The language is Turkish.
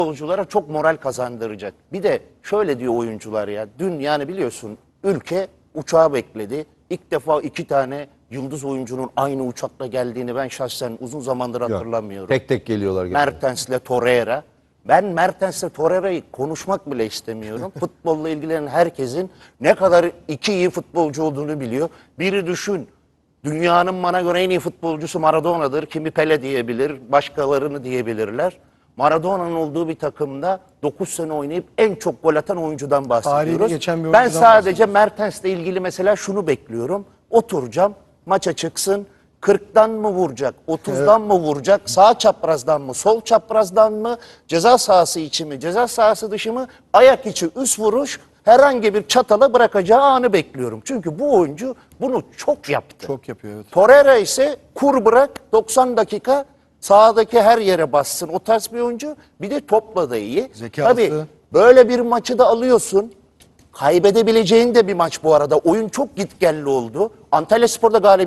futbolculara çok moral kazandıracak. Bir de şöyle diyor oyuncular ya. Dün yani biliyorsun ülke uçağı bekledi. İlk defa iki tane yıldız oyuncunun aynı uçakla geldiğini ben şahsen uzun zamandır hatırlamıyorum. Tek tek geliyorlar. Mertens'le Torreira. Ben Mertens'le Torreira'yı konuşmak bile istemiyorum. Futbolla ilgilenen herkesin ne kadar iki iyi futbolcu olduğunu biliyor. Biri düşün. Dünyanın bana göre en iyi futbolcusu Maradona'dır. Kimi Pele diyebilir, başkalarını diyebilirler. Maradona'nın olduğu bir takımda 9 sene oynayıp en çok gol atan oyuncudan bahsediyoruz. geçen bir ben sadece Mertens'le ilgili mesela şunu bekliyorum. Oturacağım, maça çıksın. 40'tan mı vuracak, 30'dan mı vuracak, sağ çaprazdan mı, sol çaprazdan mı, ceza sahası içi mi, ceza sahası dışı mı, ayak içi üst vuruş herhangi bir çatala bırakacağı anı bekliyorum. Çünkü bu oyuncu bunu çok yaptı. Çok yapıyor evet. Torreira ise kur bırak 90 dakika sahadaki her yere bassın. O tarz bir oyuncu. Bir de topla da iyi. Zekası. Tabii böyle bir maçı da alıyorsun. Kaybedebileceğin de bir maç bu arada. Oyun çok gitgelli oldu. Antalya Spor'da galibiyet